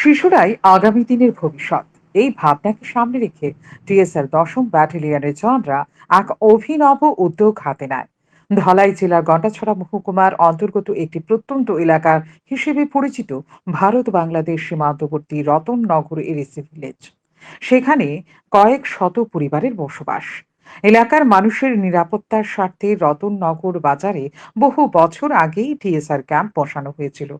শিশুরাই আগামী দিনের ভবিষ্যৎ। এই ভাবনাকে সামনে রেখে টিএসআর দশম ব্যাটালিয়নের জওয়ানরা এক অভিনব উদ্যোগ হাতে নেয়। ধলাই জেলার গন্ডাছড়া মহকুমার অন্তর্গত একটি প্রত্যন্ত এলাকার হিসেবে পরিচিত ভারত বাংলাদেশ সীমান্তবর্তী রতননগর এরিসি ভিলেজ। সেখানে কয়েক শত পরিবারের বসবাস। এলাকার মানুষের নিরাপত্তার স্বার্থে রতননগর বাজারে বহু বছর আগেই টিএসআর ক্যাম্প বসানো হয়েছিল।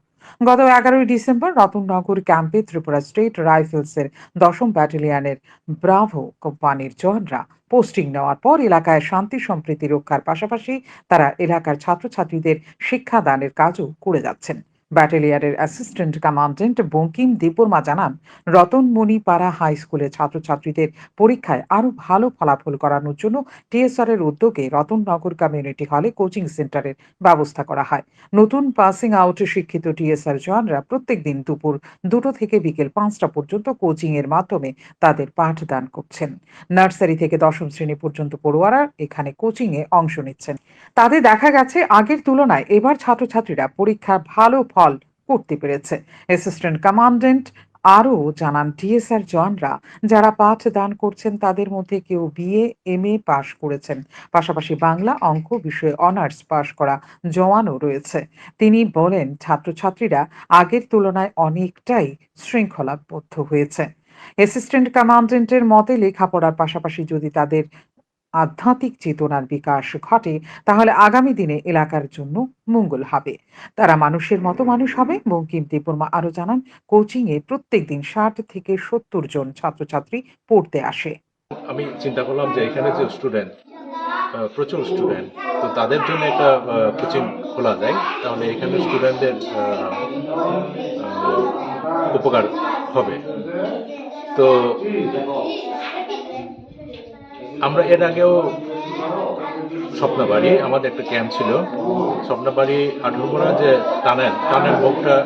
গত এগারোই ডিসেম্বর রতননগর ক্যাম্পে ত্রিপুরা স্টেট রাইফেলসের দশম ব্যাটালিয়নের ব্রাভো কোম্পানির জওয়ানরা পোস্টিং নেওয়ার পর এলাকায় শান্তি সম্প্রীতি রক্ষার পাশাপাশি তারা এলাকার ছাত্রছাত্রীদের শিক্ষাদানের কাজও করে যাচ্ছেন। ব্যাটালিয়নের অ্যাসিস্ট্যান্ট কমান্ডেন্ট বঙ্কিম দেববর্মা জানান রতনমণি পাড়া হাই স্কুলের ছাত্রছাত্রীদের পরীক্ষায় আরও ভালো ফলাফল করানোর জন্য টিএসআর এর উদ্যোগে রতননগর কমিউনিটি হলে কোচিং সেন্টারের ব্যবস্থা করা হয়। নতুন পাসিং আউটে শিক্ষিত টিএসআর জওয়ানরা প্রত্যেক দিন দুপুর দুটো থেকে বিকেল পাঁচটা পর্যন্ত কোচিং এর মাধ্যমে তাদের পাঠদান করছেন। নার্সারি থেকে দশম শ্রেণি পর্যন্ত পড়ুয়ারা এখানে কোচিং এ অংশ নিচ্ছেন। তাদের দেখা গেছে, আগের তুলনায় এবার ছাত্রছাত্রীরা পরীক্ষা ভালো ফল করতে পেরেছে। অ্যাসিস্ট্যান্ট কমান্ডেন্ট আরও জানান টিএসআর জওয়ানরা যারা পাঠ দান করছেন, তাদের মধ্যে কেউ বিএ এম এ পাশ করেছেন। পাশাপাশি বাংলা অঙ্ক বিষয়ে অনার্স পাশ করা জওয়ানও রয়েছে। তিনি বলেন, ছাত্রছাত্রীরা আগের তুলনায় অনেকটাই শৃঙ্খলাবদ্ধ হয়েছে। অ্যাসিস্ট্যান্ট কমান্ডেন্টের মতে লেখাপড়ার পাশাপাশি যদি তাদের আধ্যাত্মিক চেতনার বিকাশ ঘটে, তাহলে আগামী দিনে এলাকার জন্য মঙ্গল হবে। তারা মানুষের মতো মানুষ হবে, বঙ্কিম দেববর্মা আরও জানান কোচিং এ প্রত্যেক দিন ষাট থেকে সত্তর জন ছাত্রছাত্রী পড়তে আসে। আমি চিন্তা করলাম যে এখানে যে স্টুডেন্ট প্রচুর স্টুডেন্ট, তো তাদের জন্য একটা কোচিং খোলা যায়, তাহলে এখানে স্টুডেন্টদের উপকার হবে। তো আমরা এর আগেও স্বপ্নবাড়ি, আমাদের একটা ক্যাম্প ছিল। স্বপ্নবাড়ি আঠারোমোড়া যে টানেল টানেল মুখটা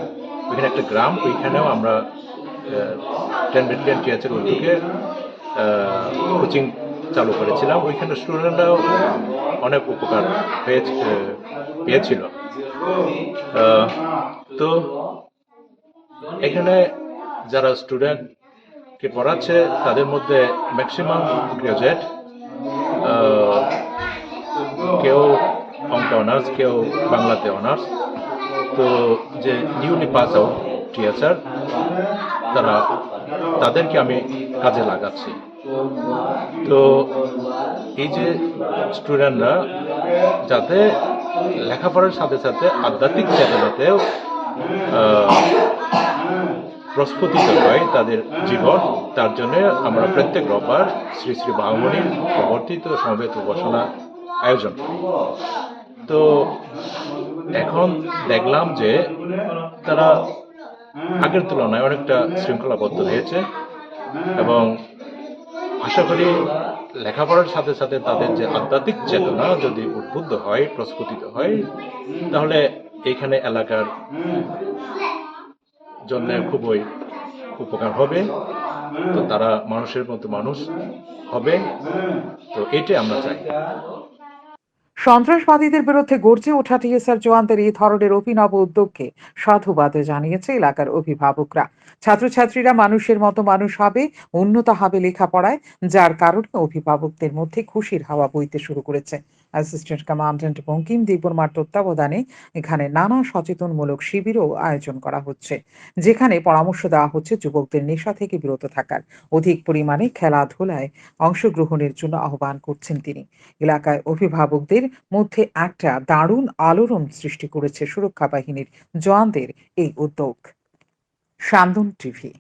ওইখানে একটা গ্রাম, ওইখানেও আমরা টেন ব্রিলিয়ান টিয়াচের উদ্যোগে কোচিং চালু করেছিলাম। ওইখানে স্টুডেন্টরাও অনেক উপকার পেয়েছে পেয়েছিল। তো এখানে যারা স্টুডেন্টকে পড়াচ্ছে, তাদের মধ্যে ম্যাক্সিমাম গ্রাজুয়েট কেউ অঙ্ক অনার্স কেউ বাংলাতে অনার্স তো যে নিউলি পাস আউট টিচার তারা তাদেরকে আমি কাজে লাগাচ্ছি। তো এই যে স্টুডেন্টরা যাতে লেখাপড়ার সাথে সাথে আধ্যাত্মিক চেতনাতেও প্রস্ফুটিত হয় তাদের জীবন তার জন্য আমরা প্রত্যেক রোববার শ্রী শ্রী বাহুমণির প্রবর্তিত সমবেত উপাসনা আয়োজন। তো এখন দেখলাম যে তারা আগের তুলনায় অনেকটা শৃঙ্খলাবদ্ধ হয়েছে এবং আশা করি লেখাপড়ার সাথে সাথে তাদের যে আধ্যাত্মিক চেতনা যদি উদ্বুদ্ধ হয়, প্রস্ফুটিত হয়, তাহলে এইখানে এলাকার জন্য খুবই উপকার হবে। তো তারা মানুষের মতো মানুষ হবে। তো এটাই আমরা চাই। সন্ত্রাসবাদীদের বিরুদ্ধে গর্জে ওঠা টিএসআর জওয়ানদের এই ধরনের অভিনব উদ্যোগকে সাধুবাদ জানিয়েছে এলাকার অভিভাবকরা। ছাত্রছাত্রীরা মানুষের মতো মানুষ হবে, উন্নত হবে লেখাপড়ায়, যার কারণে অভিভাবকদের মধ্যে খুশির হাওয়া বইতে শুরু করেছে। অ্যাসিস্ট্যান্ট কমান্ড্যান্ট বঙ্কিম দেববর্মার তত্ত্বাবধানে এখানে নানা সচেতনমূলক শিবিরও আয়োজন করা হচ্ছে, যেখানে পরামর্শ দেওয়া হচ্ছে যুবকদের নেশা থেকে বিরত থাকার। অধিক পরিমাণে খেলাধুলায় অংশগ্রহণের জন্য আহ্বান করছেন তিনি। এলাকায় অভিভাবকদের মধ্যে একটা দারুণ আলোড়ন সৃষ্টি করেছে সুরক্ষা বাহিনীর জওয়ানদের এই উদ্যোগ। সান্দন টিভি